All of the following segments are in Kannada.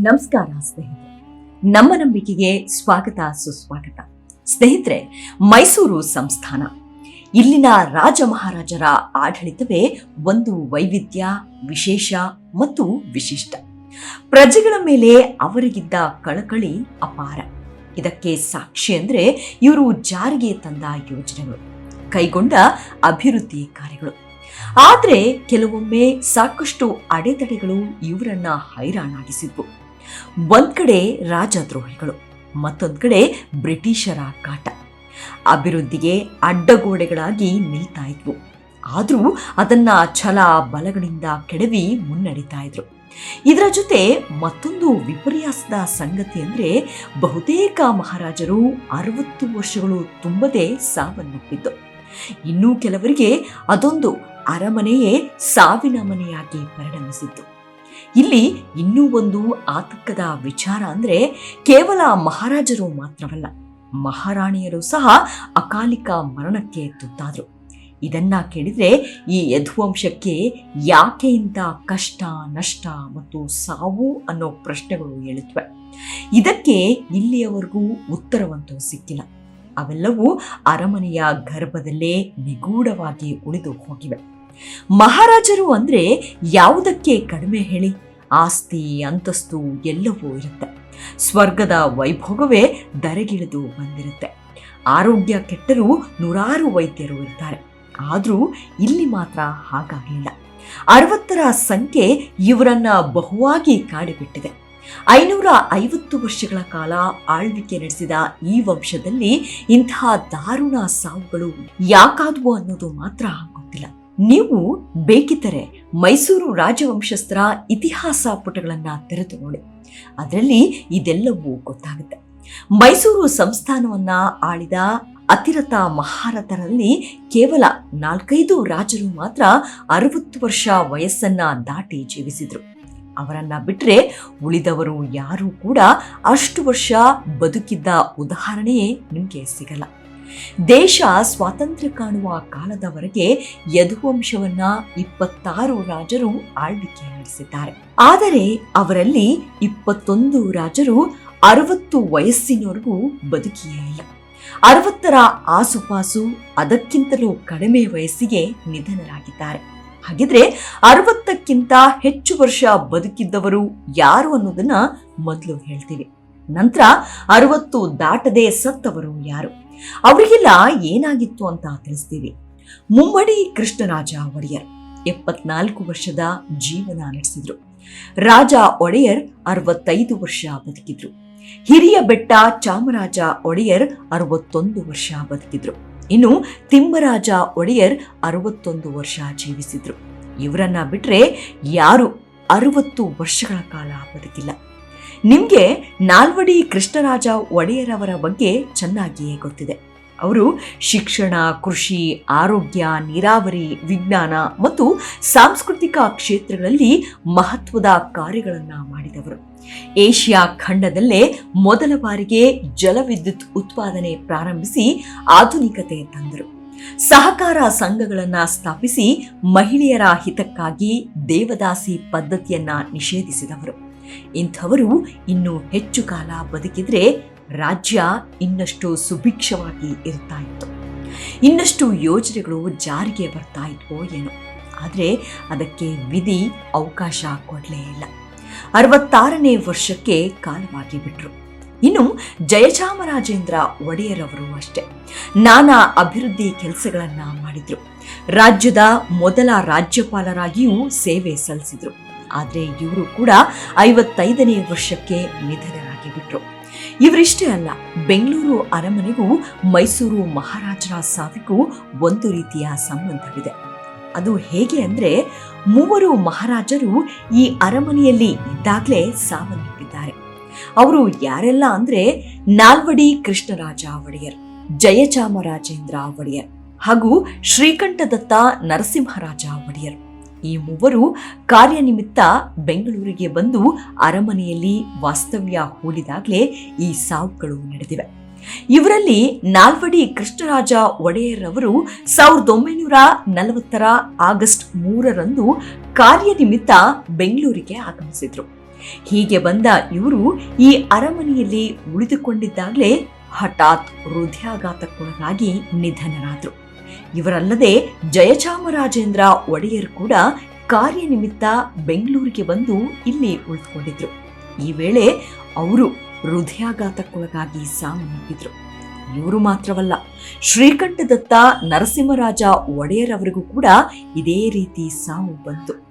ನಮಸ್ಕಾರ ಸ್ನೇಹಿತರೆ. ನಮ್ಮ ನಂಬಿಕೆಗೆ ಸ್ವಾಗತ, ಸುಸ್ವಾಗತ. ಸ್ನೇಹಿತರೆ, ಮೈಸೂರು ಸಂಸ್ಥಾನ. ಇಲ್ಲಿನ ರಾಜ ಮಹಾರಾಜರ ಆಡಳಿತವೇ ಒಂದು ವೈವಿಧ್ಯ, ವಿಶೇಷ ಮತ್ತು ವಿಶಿಷ್ಟ. ಪ್ರಜೆಗಳ ಮೇಲೆ ಅವರಿಗಿದ್ದ ಕಳಕಳಿ ಅಪಾರ. ಇದಕ್ಕೆ ಸಾಕ್ಷಿ ಅಂದ್ರೆ ಇವರು ಜಾರಿಗೆ ತಂದ ಯೋಜನೆಗಳು, ಕೈಗೊಂಡ ಅಭಿವೃದ್ಧಿ ಕಾರ್ಯಗಳು. ಆದರೆ ಕೆಲವೊಮ್ಮೆ ಸಾಕಷ್ಟು ಅಡೆತಡೆಗಳು ಇವರನ್ನ ಹೈರಾಣಾಗಿಸಿದ್ವು. ಒಂದ್ ಕಡೆ ರಾಜದ್ರೋಹಿಗಳು, ಮತ್ತೊಂದ್ ಕಡೆ ಬ್ರಿಟಿಷರ ಕಾಟ. ಅಭಿವೃದ್ಧಿಗೆ ಅಡ್ಡಗೋಡೆಗಳಾಗಿ ನಿಲ್ತಾ ಇದ್ವು. ಆದರೂ ಅದನ್ನ ಛಲ ಬಲಗಳಿಂದ ಕೆಡವಿ ಮುನ್ನಡೀತಾ ಇದ್ರು. ಇದರ ಜೊತೆ ಮತ್ತೊಂದು ವಿಪರ್ಯಾಸದ ಸಂಗತಿ ಅಂದ್ರೆ ಬಹುತೇಕ ಮಹಾರಾಜರು ಅರವತ್ತು ವರ್ಷಗಳು ತುಂಬದೆ ಸಾವನ್ನಪ್ಪಿದ್ದು. ಇನ್ನೂ ಕೆಲವರಿಗೆ ಅದೊಂದು ಅರಮನೆಯೇ ಸಾವಿನ ಮನೆಯಾಗಿ ಪರಿಣಮಿಸಿತ್ತು ಇಲ್ಲಿ ಇನ್ನೂ ಒಂದು ಆತಂಕದ ವಿಚಾರ ಅಂದ್ರೆ ಕೇವಲ ಮಹಾರಾಜರು ಮಾತ್ರವಲ್ಲ, ಮಹಾರಾಣಿಯರು ಸಹ ಅಕಾಲಿಕ ಮರಣಕ್ಕೆ ತುತ್ತಾದ್ರು. ಇದನ್ನ ಕೇಳಿದ್ರೆ ಈ ಯದುವಂಶಕ್ಕೆ ಯಾಕೆ ಇಂಥ ಕಷ್ಟ, ನಷ್ಟ ಮತ್ತು ಸಾವು ಅನ್ನೋ ಪ್ರಶ್ನೆಗಳು ಹೇಳುತ್ತವೆ ಇದಕ್ಕೆ ಇಲ್ಲಿಯವರೆಗೂ ಉತ್ತರವಂತೂ ಸಿಕ್ಕಿಲ್ಲ. ಅವೆಲ್ಲವೂ ಅರಮನೆಯ ಗರ್ಭದಲ್ಲೇ ನಿಗೂಢವಾಗಿ ಉಳಿದು ಹೋಗಿವೆ. ಮಹಾರಾಜರು ಅಂದ್ರೆ ಯಾವುದಕ್ಕೆ ಕಡಿಮೆ ಹೇಳಿ? ಆಸ್ತಿ, ಅಂತಸ್ತು ಎಲ್ಲವೂ ಇರುತ್ತೆ. ಸ್ವರ್ಗದ ವೈಭೋಗವೇ ದರೆಗಿಳಿದು ಬಂದಿರುತ್ತೆ. ಆರೋಗ್ಯ ಕೆಟ್ಟರೂ ನೂರಾರು ವೈದ್ಯರು ಇರ್ತಾರೆ. ಆದರೂ ಇಲ್ಲಿ ಮಾತ್ರ ಹಾಗಾಗಲಿಲ್ಲ. ಅರವತ್ತರ ಸಂಖ್ಯೆ ಇವರನ್ನ ಬಹುವಾಗಿ ಕಾಡಿಬಿಟ್ಟಿದೆ. ಐನೂರ ಐವತ್ತು ವರ್ಷಗಳ ಕಾಲ ಆಳ್ವಿಕೆ ನಡೆಸಿದ ಈ ವಂಶದಲ್ಲಿ ಇಂತಹ ದಾರುಣ ಸಾವುಗಳು ಯಾಕಾದವು ಅನ್ನೋದು ಮಾತ್ರ ನೀವು ಬೇಕಿದ್ದರೆ ಮೈಸೂರು ರಾಜವಂಶಸ್ಥರ ಇತಿಹಾಸ ಪುಟಗಳನ್ನು ತೆರೆದು ನೋಡಿ. ಅದರಲ್ಲಿ ಇದೆಲ್ಲವೂ ಗೊತ್ತಾಗುತ್ತೆ. ಮೈಸೂರು ಸಂಸ್ಥಾನವನ್ನ ಆಳಿದ ಅತಿರಥ ಮಹಾರಥರಲ್ಲಿ ಕೇವಲ ನಾಲ್ಕೈದು ರಾಜರು ಮಾತ್ರ ಅರವತ್ತು ವರ್ಷ ವಯಸ್ಸನ್ನ ದಾಟಿ ಜೀವಿಸಿದ್ರು. ಅವರನ್ನ ಬಿಟ್ಟರೆ ಉಳಿದವರು ಯಾರೂ ಕೂಡ ಅಷ್ಟು ವರ್ಷ ಬದುಕಿದ್ದ ಉದಾಹರಣೆಯೇ ನಿಮಗೆ ಸಿಗಲ್ಲ. ದೇಶ ಸ್ವಾತಂತ್ರ್ಯ ಕಾಣುವ ಕಾಲದವರೆಗೆ ಯದುವಂಶವನ್ನ ಇಪ್ಪತ್ತಾರು ರಾಜರು ಆಳ್ವಿಕೆ ನಡೆಸಿದ್ದಾರೆ. ಆದರೆ ಅವರಲ್ಲಿ ಇಪ್ಪತ್ತೊಂದು ರಾಜರು ಅರವತ್ತು ವಯಸ್ಸಿನವರೆಗೂ ಬದುಕಿಯೇ ಇಲ್ಲ. ಅರವತ್ತರ ಆಸುಪಾಸು ಅದಕ್ಕಿಂತಲೂ ಕಡಿಮೆ ವಯಸ್ಸಿಗೆ ನಿಧನರಾಗಿದ್ದಾರೆ. ಹಾಗಿದ್ರೆ ಅರವತ್ತಕ್ಕಿಂತ ಹೆಚ್ಚು ವರ್ಷ ಬದುಕಿದ್ದವರು ಯಾರು ಅನ್ನೋದನ್ನ ಮೊದಲು ಹೇಳ್ತೀವಿ. ನಂತರ ಅರವತ್ತು ದಾಟದೆ ಸತ್ತವರು ಯಾರು? ಅವರಿಗೆಲ್ಲ ಏನಾಗಿತ್ತು ಅಂತ ತಿಳಿಸ್ತೀವಿ. ಮುಮ್ಮಡಿ ಕೃಷ್ಣರಾಜ ಒಡೆಯರ್ ಎಪ್ಪತ್ನಾಲ್ಕು ವರ್ಷದ ಜೀವನ ನಡೆಸಿದ್ರು. ರಾಜ ಒಡೆಯರ್ ಅರವತ್ತೈದು ವರ್ಷ ಬದುಕಿದ್ರು. ಹಿರಿಯ ಬೆಟ್ಟ ಚಾಮರಾಜ ಒಡೆಯರ್ ಅರವತ್ತೊಂದು ವರ್ಷ ಬದುಕಿದ್ರು. ಇನ್ನು ತಿಮ್ಮರಾಜ ಒಡೆಯರ್ ಅರವತ್ತೊಂದು ವರ್ಷ ಜೀವಿಸಿದ್ರು. ಇವರನ್ನ ಬಿಟ್ರೆ ಯಾರು ಅರವತ್ತು ವರ್ಷಗಳ ಕಾಲ ಬದುಕಿಲ್ಲ. ನಿಮ್ಗೆ ನಾಲ್ವಡಿ ಕೃಷ್ಣರಾಜ ಒಡೆಯರವರ ಬಗ್ಗೆ ಚೆನ್ನಾಗಿಯೇ ಗೊತ್ತಿದೆ. ಅವರು ಶಿಕ್ಷಣ, ಕೃಷಿ, ಆರೋಗ್ಯ, ನೀರಾವರಿ, ವಿಜ್ಞಾನ ಮತ್ತು ಸಾಂಸ್ಕೃತಿಕ ಕ್ಷೇತ್ರಗಳಲ್ಲಿ ಮಹತ್ವದ ಕಾರ್ಯಗಳನ್ನು ಮಾಡಿದವರು. ಏಷ್ಯಾ ಖಂಡದಲ್ಲೇ ಮೊದಲ ಬಾರಿಗೆ ಜಲವಿದ್ಯುತ್ ಉತ್ಪಾದನೆ ಪ್ರಾರಂಭಿಸಿ ಆಧುನಿಕತೆ ತಂದರು. ಸಹಕಾರ ಸಂಘಗಳನ್ನು ಸ್ಥಾಪಿಸಿ ಮಹಿಳೆಯರ ಹಿತಕ್ಕಾಗಿ ದೇವದಾಸಿ ಪದ್ಧತಿಯನ್ನ ನಿಷೇಧಿಸಿದವರು. ಇಂಥವರು ಇನ್ನು ಹೆಚ್ಚು ಕಾಲ ಬದುಕಿದ್ರೆ ರಾಜ್ಯ ಇನ್ನಷ್ಟು ಸುಭಿಕ್ಷವಾಗಿ ಇರ್ತಾ ಇತ್ತು. ಇನ್ನಷ್ಟು ಯೋಜನೆಗಳು ಜಾರಿಗೆ ಬರ್ತಾ ಇದ್ವೋ ಏನೋ. ಆದರೆ ಅದಕ್ಕೆ ವಿಧಿ ಅವಕಾಶ ಕೊಡಲೇ ಇಲ್ಲ. ಅರವತ್ತಾರನೇ ವರ್ಷಕ್ಕೆ ಕಾಲವಾಗಿ ಬಿಟ್ರು ಇನ್ನು ಜಯಚಾಮರಾಜೇಂದ್ರ ಒಡೆಯರವರು ಅಷ್ಟೇ. ನಾನಾ ಅಭಿವೃದ್ಧಿ ಕೆಲಸಗಳನ್ನು ಮಾಡಿದ್ರು. ರಾಜ್ಯದ ಮೊದಲ ರಾಜ್ಯಪಾಲರಾಗಿಯೂ ಸೇವೆ ಸಲ್ಲಿಸಿದ್ರು. ಆದರೆ ಇವರು ಕೂಡ ಐವತ್ತೈದನೇ ವರ್ಷಕ್ಕೆ ನಿಧನರಾಗಿಬಿಟ್ರು. ಇವರಿಷ್ಟೇ ಅಲ್ಲ, ಬೆಂಗಳೂರು ಅರಮನೆಗೂ ಮೈಸೂರು ಮಹಾರಾಜರ ಸಾವಿಗೂ ಒಂದು ರೀತಿಯ ಸಂಬಂಧವಿದೆ. ಅದು ಹೇಗೆ ಅಂದರೆ, ಮೂವರು ಮಹಾರಾಜರು ಈ ಅರಮನೆಯಲ್ಲಿ ಇದ್ದಾಗಲೇ ಸಾವನ್ನಪ್ಪಿದ್ದಾರೆ. ಅವರು ಯಾರೆಲ್ಲ ಅಂದ್ರೆ, ನಾಲ್ವಡಿ ಕೃಷ್ಣರಾಜ ಒಡೆಯರ್, ಜಯಚಾಮರಾಜೇಂದ್ರ ಒಡೆಯರ್ ಹಾಗೂ ಶ್ರೀಕಂಠದತ್ತ ನರಸಿಂಹರಾಜ ಒಡೆಯರ್. ಈ ಮೂವರು ಕಾರ್ಯನಿಮಿತ್ತ ಬೆಂಗಳೂರಿಗೆ ಬಂದು ಅರಮನೆಯಲ್ಲಿ ವಾಸ್ತವ್ಯ ಹೂಡಿದಾಗಲೇ ಈ ಸಾವುಗಳು ನಡೆದಿವೆ. ಇವರಲ್ಲಿ ನಾಲ್ವಡಿ ಕೃಷ್ಣರಾಜ ಒಡೆಯರ್ ಅವರು ಸಾವಿರದ ಒಂಬೈನೂರ ನಲವತ್ತರ ಆಗಸ್ಟ್ ಮೂರರಂದು ಕಾರ್ಯನಿಮಿತ್ತ ಬೆಂಗಳೂರಿಗೆ ಆಗಮಿಸಿದ್ರು. ಹೀಗೆ ಬಂದ ಇವರು ಈ ಅರಮನೆಯಲ್ಲಿ ಉಳಿದುಕೊಂಡಿದ್ದಾಗಲೇ ಹಠಾತ್ ಹೃದಯಾಘಾತಕ್ಕೊಳಗಾಗಿ ನಿಧನರಾದರು. ಇವರಲ್ಲದೆ ಜಯಚಾಮರಾಜೇಂದ್ರ ಒಡೆಯರ್ ಕೂಡ ಕಾರ್ಯನಿಮಿತ್ತ ಬೆಂಗಳೂರಿಗೆ ಬಂದು ಇಲ್ಲಿ ಉಳಿದುಕೊಂಡಿದ್ರು. ಈ ವೇಳೆ ಅವರು ಹೃದಯಾಘಾತಕ್ಕೊಳಗಾಗಿ ಸಾವನ್ನಪ್ಪಿದ್ರು. ಇವರು ಮಾತ್ರವಲ್ಲ, ಶ್ರೀಕಂಠದತ್ತ ನರಸಿಂಹರಾಜ ಒಡೆಯರ್ ಅವರಿಗೂ ಕೂಡ ಇದೇ ರೀತಿ ಸಾವು ಬಂತು.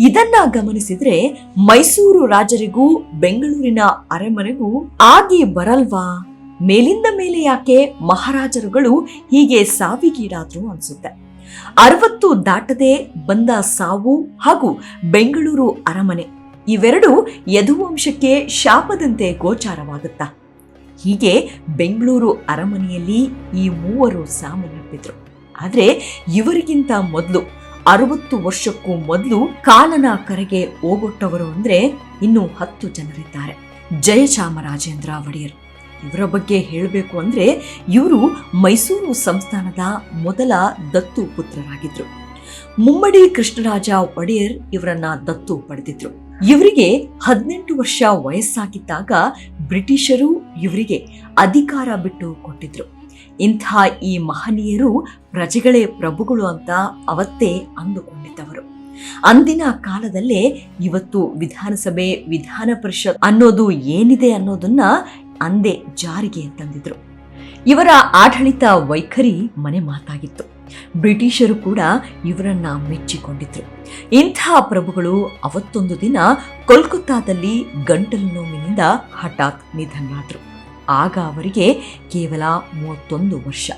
ಇದನ್ನ ಗಮನಿಸಿದ್ರೆ ಮೈಸೂರು ರಾಜರಿಗೂ ಬೆಂಗಳೂರಿನ ಅರಮನೆಗೂ ಆಗಿ ಬರಲ್ವಾ? ಮೇಲಿಂದ ಮೇಲೆ ಯಾಕೆ ಮಹಾರಾಜರುಗಳು ಹೀಗೆ ಸಾವಿಗೀಡಾದ್ರು ಅನ್ಸುತ್ತೆ. ಅರವತ್ತು ದಾಟದೆ ಬಂದ ಸಾವು ಹಾಗೂ ಬೆಂಗಳೂರು ಅರಮನೆ ಇವೆರಡು ಯದುವಂಶಕ್ಕೆ ಶಾಪದಂತೆ ಗೋಚಾರವಾಗುತ್ತಾ. ಹೀಗೆ ಬೆಂಗಳೂರು ಅರಮನೆಯಲ್ಲಿ ಈ ಮೂವರು ಸಾವನ್ನಪ್ಪಿದ್ರು ಆದರೆ ಇವರಿಗಿಂತ ಮೊದಲು, ಅರವತ್ತು ವರ್ಷಕ್ಕೂ ಮೊದಲು ಕಾಲನ ಕರೆಗೆ ಹೋಗೊಟ್ಟವರು ಅಂದರೆ ಇನ್ನೂ ಹತ್ತು ಜನರಿದ್ದಾರೆ. ಜಯಚಾಮರಾಜೇಂದ್ರ ಒಡೆಯರ್. ಇವರ ಬಗ್ಗೆ ಹೇಳಬೇಕು ಅಂದ್ರೆ ಇವರು ಮೈಸೂರು ಸಂಸ್ಥಾನದ ಮೊದಲ ದತ್ತು ಪುತ್ರರಾಗಿದ್ರು. ಮುಮ್ಮಡಿ ಕೃಷ್ಣರಾಜ ಒಡೆಯರ್ ಇವರನ್ನ ದತ್ತು ಪಡೆದಿದ್ರು. ಇವರಿಗೆ ಹದಿನೆಂಟು ವರ್ಷ ವಯಸ್ಸಾಗಿದ್ದಾಗ ಬ್ರಿಟಿಷರು ಇವರಿಗೆ ಅಧಿಕಾರ ಬಿಟ್ಟು ಕೊಟ್ಟಿದ್ರು. ಇಂಥ ಈ ಮಹನೀಯರು ಪ್ರಜೆಗಳೇ ಪ್ರಭುಗಳು ಅಂತ ಅವತ್ತೇ ಅಂದುಕೊಂಡಿದ್ದವರು. ಅಂದಿನ ಕಾಲದಲ್ಲೇ ಇವತ್ತು ವಿಧಾನಸಭೆ ವಿಧಾನ ಪರಿಷತ್ ಅನ್ನೋದು ಏನಿದೆ ಅನ್ನೋದನ್ನ ಅಂದೇ ಜಾರಿಗೆ ತಂದಿದ್ರು. ಇವರ ಆಡಳಿತ ವೈಖರಿ ಮನೆ ಮಾತಾಗಿತ್ತು. ಬ್ರಿಟಿಷರು ಕೂಡ ಇವರನ್ನ ಮೆಚ್ಚಿಕೊಂಡಿದ್ರು. ಇಂಥ ಪ್ರಭುಗಳು ಅವತ್ತೊಂದು ದಿನ ಕೋಲ್ಕತ್ತಾದಲ್ಲಿ ಗಂಟಲು ನೋವಿನಿಂದ ಹಠಾತ್ ನಿಧನರಾದರು. ಆಗ ಅವರಿಗೆ ಕೇವಲ ಮೂವತ್ತೊಂದು ವರ್ಷ.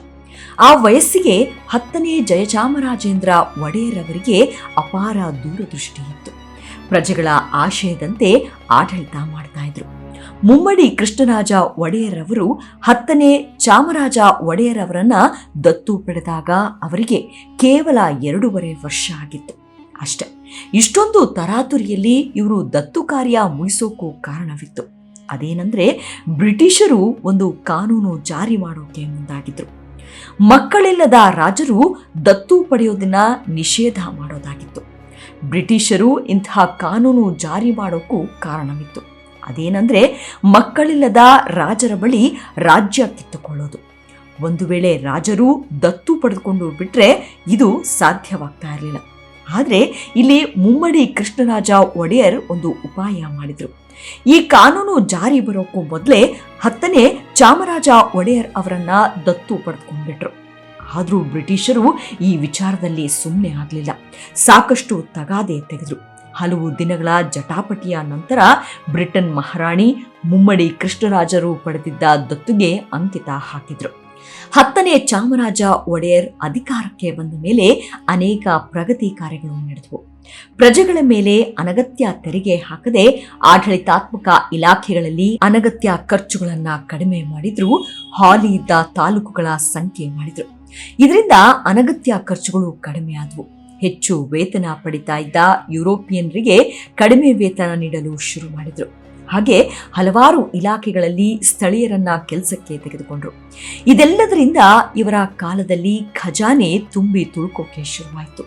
ಆ ವಯಸ್ಸಿಗೆ ಹತ್ತನೇ ಜಯಚಾಮರಾಜೇಂದ್ರ ಒಡೆಯರವರಿಗೆ ಅಪಾರ ದೂರದೃಷ್ಟಿ ಇತ್ತು ಪ್ರಜೆಗಳ ಆಶಯದಂತೆ ಆಡಳಿತ ಮಾಡ್ತಾ ಇದ್ರು. ಮುಮ್ಮಡಿ ಕೃಷ್ಣರಾಜ ಒಡೆಯರವರು ಹತ್ತನೇ ಚಾಮರಾಜ ಒಡೆಯರವರನ್ನ ದತ್ತು ಪಡೆದಾಗ ಅವರಿಗೆ ಕೇವಲ ಎರಡೂವರೆ ವರ್ಷ ಆಗಿತ್ತು. ಅಷ್ಟೆ, ಇಷ್ಟೊಂದು ತರಾತುರಿಯಲ್ಲಿ ಇವರು ದತ್ತು ಕಾರ್ಯ ಮುಗಿಸೋಕ್ಕೂ ಕಾರಣವಿತ್ತು. ಅದೇನಂದ್ರೆ, ಬ್ರಿಟಿಷರು ಒಂದು ಕಾನೂನು ಜಾರಿ ಮಾಡೋಕೆ ಮುಂದಾಗಿದ್ರು. ಮಕ್ಕಳಿಲ್ಲದ ರಾಜರು ದತ್ತು ಪಡೆಯೋದನ್ನ ನಿಷೇಧ ಮಾಡೋದಾಗಿತ್ತು. ಬ್ರಿಟಿಷರು ಇಂತಹ ಕಾನೂನು ಜಾರಿ ಮಾಡೋಕ್ಕೂ ಕಾರಣವಿತ್ತು. ಅದೇನಂದ್ರೆ ಮಕ್ಕಳಿಲ್ಲದ ರಾಜರ ಬಳಿ ರಾಜ್ಯ ಕಿತ್ತುಕೊಳ್ಳೋದು. ಒಂದು ವೇಳೆ ರಾಜರು ದತ್ತು ಪಡೆದುಕೊಂಡು ಬಿಟ್ಟರೆ ಇದು ಸಾಧ್ಯವಾಗ್ತಾ ಇರಲಿಲ್ಲ. ಆದರೆ ಇಲ್ಲಿ ಮುಮ್ಮಡಿ ಕೃಷ್ಣರಾಜ ಒಡೆಯರ್ ಒಂದು ಉಪಾಯ ಮಾಡಿದ್ರು. ಈ ಕಾನೂನು ಜಾರಿ ಬರೋಕ್ಕೂ ಮೊದಲೇ ಹತ್ತನೇ ಚಾಮರಾಜ ಒಡೆಯರ್ ಅವರನ್ನ ದತ್ತು ಪಡೆದುಕೊಂಡ್ಬಿಟ್ರು ಆದರೂ ಬ್ರಿಟಿಷರು ಈ ವಿಚಾರದಲ್ಲಿ ಸುಮ್ಮನೆ ಆಗಲಿಲ್ಲ. ಸಾಕಷ್ಟು ತಗಾದೆ ತೆಗೆದ್ರು. ಹಲವು ದಿನಗಳ ಜಟಾಪಟಿಯ ನಂತರ ಬ್ರಿಟನ್ ಮಹಾರಾಣಿ ಮುಮ್ಮಡಿ ಕೃಷ್ಣರಾಜರು ಪಡೆದಿದ್ದ ದತ್ತುಗೆ ಅಂಕಿತ ಹಾಕಿದ್ರು. ಹತ್ತನೇ ಚಾಮರಾಜ ಒಡೆಯರ್ ಅಧಿಕಾರಕ್ಕೆ ಬಂದ ಮೇಲೆ ಅನೇಕ ಪ್ರಗತಿ ಕಾರ್ಯಗಳು ನಡೆದವು. ಪ್ರಜೆಗಳ ಮೇಲೆ ಅನಗತ್ಯ ತೆರಿಗೆ ಹಾಕದೆ ಆಡಳಿತಾತ್ಮಕ ಇಲಾಖೆಗಳಲ್ಲಿ ಅನಗತ್ಯ ಖರ್ಚುಗಳನ್ನ ಕಡಿಮೆ ಮಾಡಿದ್ರು ಹಾಲಿ ಇದ್ದ ತಾಲೂಕುಗಳ ಸಂಖ್ಯೆ ಮಾಡಿದ್ರು. ಇದರಿಂದ ಅನಗತ್ಯ ಖರ್ಚುಗಳು ಕಡಿಮೆ ಆದವು. ಹೆಚ್ಚು ವೇತನ ಪಡಿತಾ ಇದ್ದ ಯುರೋಪಿಯನ್ರಿಗೆ ಕಡಿಮೆ ವೇತನ ನೀಡಲು ಶುರು ಮಾಡಿದರು. ಹಾಗೆ ಹಲವಾರು ಇಲಾಖೆಗಳಲ್ಲಿ ಸ್ಥಳೀಯರನ್ನ ಕೆಲಸಕ್ಕೆ ತೆಗೆದುಕೊಂಡ್ರು. ಇದೆಲ್ಲದರಿಂದ ಇವರ ಕಾಲದಲ್ಲಿ ಖಜಾನೆ ತುಂಬಿ ತುಳುಕೋಕೆ ಶುರುವಾಯಿತು.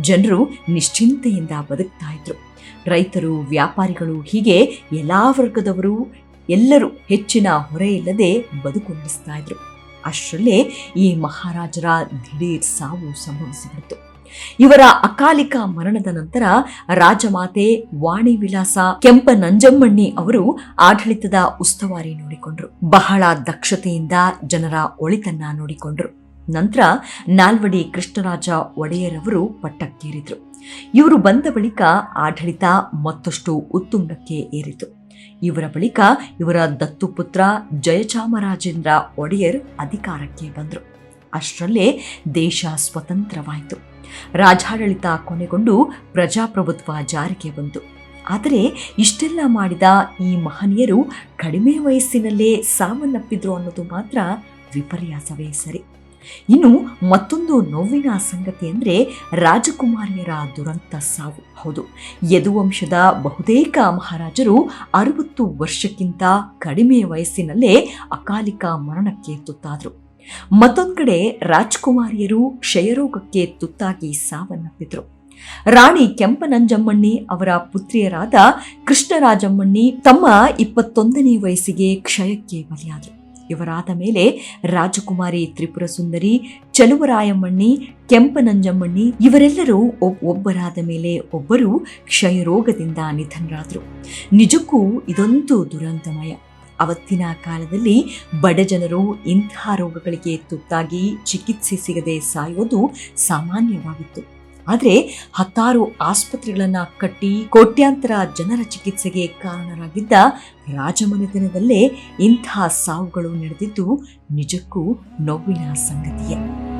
ಜನರು ನಿಶ್ಚಿಂತೆಯಿಂದ ಬದುಕ್ತಾ ಇದ್ರು. ರೈತರು, ವ್ಯಾಪಾರಿಗಳು ಹೀಗೆ ಎಲ್ಲ ವರ್ಗದವರು ಎಲ್ಲರೂ ಹೆಚ್ಚಿನ ಹೊರೆ ಇಲ್ಲದೆ ಬದುಕು ಇದ್ರು. ಅಷ್ಟರಲ್ಲೇ ಈ ಮಹಾರಾಜರ ದಿಢೀರ್ ಸಾವು ಸಂಭವಿಸಿಬಿಡ್ತು. ಇವರ ಅಕಾಲಿಕ ಮರಣದ ನಂತರ ರಾಜಮಾತೆ ವಾಣಿ ವಿಲಾಸ ಕೆಂಪ ನಂಜಮ್ಮಣ್ಣಿ ಅವರು ಆಡಳಿತದ ಉಸ್ತುವಾರಿ ನೋಡಿಕೊಂಡ್ರು. ಬಹಳ ದಕ್ಷತೆಯಿಂದ ಜನರ ಒಳಿತನ್ನ ನೋಡಿಕೊಂಡ್ರು. ನಂತರ ನಾಲ್ವಡಿ ಕೃಷ್ಣರಾಜ ಒಡೆಯರವರು ಪಟ್ಟಕ್ಕೇರಿದ್ರು. ಇವರು ಬಂದ ಬಳಿಕ ಆಡಳಿತ ಮತ್ತಷ್ಟು ಉತ್ತುಂಗಕ್ಕೆ ಏರಿತು. ಇವರ ಬಳಿಕ ಇವರ ದತ್ತುಪುತ್ರ ಜಯಚಾಮರಾಜೇಂದ್ರ ಒಡೆಯರ್ ಅಧಿಕಾರಕ್ಕೆ ಬಂದರು. ಅಷ್ಟರಲ್ಲೇ ದೇಶ ಸ್ವತಂತ್ರವಾಯಿತು. ರಾಜಾಡಳಿತ ಕೊನೆಗೊಂಡು ಪ್ರಜಾಪ್ರಭುತ್ವ ಜಾರಿಗೆ ಬಂತು. ಆದರೆ ಇಷ್ಟೆಲ್ಲ ಮಾಡಿದ ಈ ಮಹನೀಯರು ಕಡಿಮೆ ವಯಸ್ಸಿನಲ್ಲೇ ಸಾವನ್ನಪ್ಪಿದ್ರು ಅನ್ನೋದು ಮಾತ್ರ ವಿಪರ್ಯಾಸವೇ ಸರಿ. ಇನ್ನು ಮತ್ತೊಂದು ನೋವಿನ ಸಂಗತಿ ಅಂದರೆ ರಾಜಕುಮಾರಿಯರ ದುರಂತ ಸಾವು. ಹೌದು, ಯದುವಂಶದ ಬಹುತೇಕ ಮಹಾರಾಜರು ಅರವತ್ತು ವರ್ಷಕ್ಕಿಂತ ಕಡಿಮೆ ವಯಸ್ಸಿನಲ್ಲೇ ಅಕಾಲಿಕ ಮರಣಕ್ಕೆ ತುತ್ತಾದರು. ಮತ್ತೊಂದು ಕಡೆ ರಾಜ್ಕುಮಾರಿಯರು ಕ್ಷಯರೋಗಕ್ಕೆ ತುತ್ತಾಗಿ ಸಾವನ್ನಪ್ಪಿದ್ರು. ರಾಣಿ ಕೆಂಪನಂಜಮ್ಮಣ್ಣಿ ಅವರ ಪುತ್ರಿಯರಾದ ಕೃಷ್ಣರಾಜಮ್ಮಣ್ಣಿ ತಮ್ಮ ಇಪ್ಪತ್ತೊಂದನೇ ವಯಸ್ಸಿಗೆ ಕ್ಷಯಕ್ಕೆ ಬಲಿಯಾದರು. ಇವರಾದ ಮೇಲೆ ರಾಜಕುಮಾರಿ ತ್ರಿಪುರ ಸುಂದರಿ, ಚಲುವರಾಯಮ್ಮಣ್ಣಿ, ಕೆಂಪನಂಜಮ್ಮಣ್ಣಿ ಇವರೆಲ್ಲರೂ ಒಬ್- ಒಬ್ಬರಾದ ಮೇಲೆ ಒಬ್ಬರು ಕ್ಷಯರೋಗದಿಂದ ನಿಧನರಾದರು. ನಿಜಕ್ಕೂ ಇದೊಂದು ದುರಂತಮಯ. ಅವತ್ತಿನ ಕಾಲದಲ್ಲಿ ಬಡ ಜನರು ಇಂತಹ ರೋಗಗಳಿಗೆ ತುತ್ತಾಗಿ ಚಿಕಿತ್ಸೆ ಸಿಗದೆ ಸಾಯೋದು ಸಾಮಾನ್ಯವಾಗಿತ್ತು. ಆದರೆ ಹತ್ತಾರು ಆಸ್ಪತ್ರೆಗಳನ್ನು ಕಟ್ಟಿ ಕೋಟ್ಯಾಂತರ ಜನರ ಚಿಕಿತ್ಸೆಗೆ ಕಾರಣರಾಗಿದ್ದ ರಾಜಮನೆತನದಲ್ಲೇ ಇಂತಹ ಸಾವುಗಳು ನಡೆದಿದ್ದು ನಿಜಕ್ಕೂ ನೋವಿನ ಸಂಗತಿಯೇ.